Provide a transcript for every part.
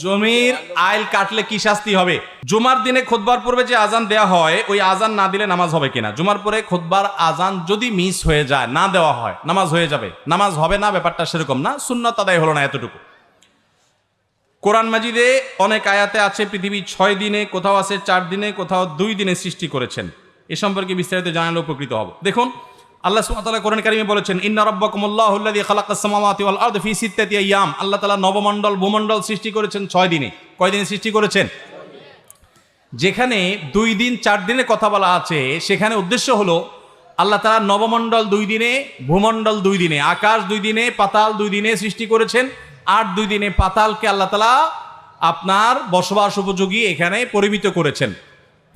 জমির আইল কাটলে কি শাস্তি হবে? জুমার দিনে খোদবার পূর্বে যে আজান দেয়া হয়, ওই আজান না দিলে নামাজ হবে কিনা? জুমার পরে খোদবার আজান যদি মিস হয়ে যায়, না দেওয়া হয়, নামাজ হয়ে যাবে। নামাজ হবে না, ব্যাপারটা সেরকম না, সুন্নত আদায় হলো না এতটুকু। কোরআন মাজিদে অনেক আয়াতে আছে, পৃথিবী ছয় দিনে, কোথাও আছে চার দিনে, কোথাও দুই দিনে সৃষ্টি করেছেন। এ সম্পর্কে বিস্তারিত জানালে উপকৃত হব। দেখুন আল্লাহ তাআলা কোরআন কারিমে বলেছেন, ইন্না রাব্বাকুমুল্লাহু আল্লাযী খালাকাস সামাওয়াতি ওয়াল আরদ ফি সিত্তাতি আইয়াম আল্লাহ তাআলা নবমণ্ডল, ভূমণ্ডল সৃষ্টি করেছেন ছয় দিনে। কয় দিনে সৃষ্টি করেছেন? যেখানে দুই দিন, চার দিনে কথা বলা আছে, সেখানে উদ্দেশ্য হলো, আল্লাহ তাআলা নবমণ্ডল দুই দিনে, ভূমণ্ডল দুই দিনে, আকাশ দুই দিনে, পাতাল দুই দিনে সৃষ্টি করেছেন, আর দুই দিনে পাতালকে আল্লাহ তাআলা আপনার বসবাস উপযোগী এখানে পরিমিত করেছেন,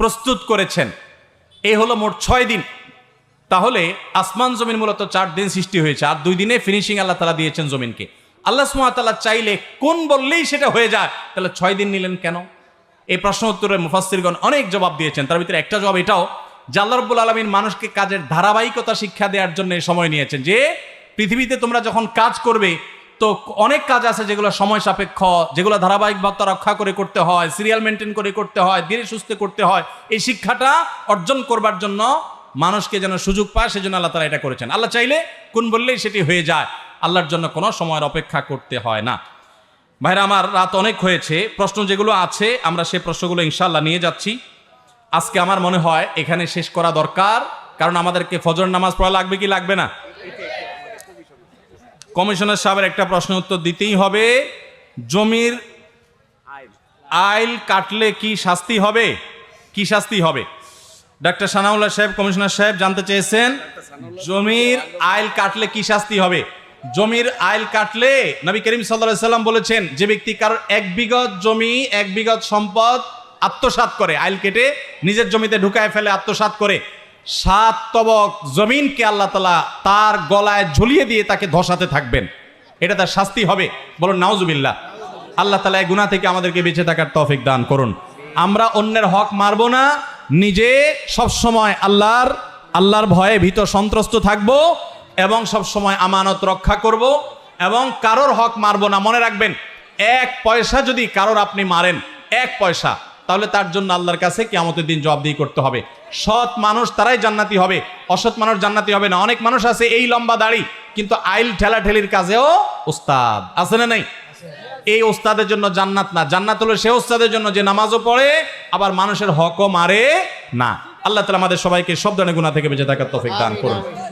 প্রস্তুত করেছেন। এই হলো মোট ছয় দিন। তাহলে আসমান জমিন মূলত চার দিন সৃষ্টি হয়েছে, আর দুই দিনে ফিনিশিং আল্লাহ তালা দিয়েছেন জমিনকে। আল্লাহ সুমাতাল্লাহ চাইলে কোন বললেই সেটা হয়ে যায়, তাহলে ছয় দিন নিলেন কেন? এই প্রশ্ন উত্তরে মুফাসিরগণ অনেক জবাব দিয়েছেন, তার ভিতরে একটা জবাব এটাও আল্লাহ রব্বুল আলমিন মানুষকে কাজের ধারাবাহিকতা শিক্ষা দেওয়ার জন্য সময় নিয়েছেন, যে পৃথিবীতে তোমরা যখন কাজ করবে, তো অনেক কাজ আছে যেগুলো সময় সাপেক্ষ, যেগুলো ধারাবাহিক ধারাবাহিকতা রক্ষা করে করতে হয় সিরিয়াল মেনটেন করে করতে হয়, ধীরে সুস্থে করতে হয়, এই শিক্ষাটা অর্জন করবার জন্য মানুষকে যেন সুযোগ পায়, সেজন্য আল্লাহ তারা এটা করেছেন। আল্লাহ চাইলে কোন বললেই সেটি হয়ে যায়। আল্লাহর জন্য কোনো সময়ের অপেক্ষা করতে হয় না। ভাইরা, আমার রাত অনেক হয়েছে। প্রশ্ন যেগুলো আছে, আমরা সেই প্রশ্নগুলো ইনশাল্লাহ নিয়ে যাচ্ছি। আজকে আমার মনে হয় এখানে শেষ করা দরকার। কারণ আমাদেরকে ফজর নামাজ পড়া লাগবে কি লাগবে না? কমিশনার সাহেবের একটা প্রশ্ন উত্তর দিতেই হবে। জমির আইল কাটলে কি শাস্তি হবে? কি শাস্তি হবে? ডাক্তার সানাউল্লাহ সাহেব, কমিশনার সাহেব জানতে চেয়েছেন, জমির আইল কাটলে কি শাস্তি হবে? জমির আইল কাটলে নবী করিম সাল্লাহ সাল্লাম বলেছেন, যে ব্যক্তি কারোর এক বিঘত জমি, এক বিঘত সম্পদ আত্মসাৎ করে, আইল কেটে নিজের জমিতে ঢুকায় ফেলে আত্মসাৎ করে, সাত তবক জমিনকে আল্লাহ তালা তার গলায় ঝুলিয়ে দিয়ে তাকে ধসাতে থাকবেন। এটা তার শাস্তি হবে। বলুন, নাউজুবিল্লাহ। আল্লাহ তালা এই গুণা থেকে আমাদেরকে বেঁচে থাকার তৌফিক দান করুন। আমরা অন্যের হক মারব না নিজে সব সময় আল্লাহর আল্লাহর ভয়ে ভীত সন্ত্রস্ত থাকব এবং সব সময় আমানত রক্ষা করব এবং কারোর হক মারব না। মনে রাখবেন, এক পয়সা যদি কারোর আপনি মারেন, এক পয়সা, তাহলে তার জন্য আল্লাহর কাছে কিয়ামতের দিন জবাবদিহি করতে হবে। সৎ মানুষ তারাই জান্নাতি হবে, অসৎ মানুষ জান্নাতি হবে না। অনেক মানুষ আছে এই লম্বা দাড়ি, কিন্তু আইল ঠেলাঠেলির কাজেও উস্তাদ আছে না নাই? এই ওস্তাদের জন্য জান্নাত না। জান্নাত হলো সে ওস্তাদের জন্য যে নামাজও পড়ে, আবার মানুষের হকও মারে না। আল্লাহ তালা আমাদের সবাইকে সব ধরনের গুণা থেকে বেঁচে থাকার তফিক দান করুন।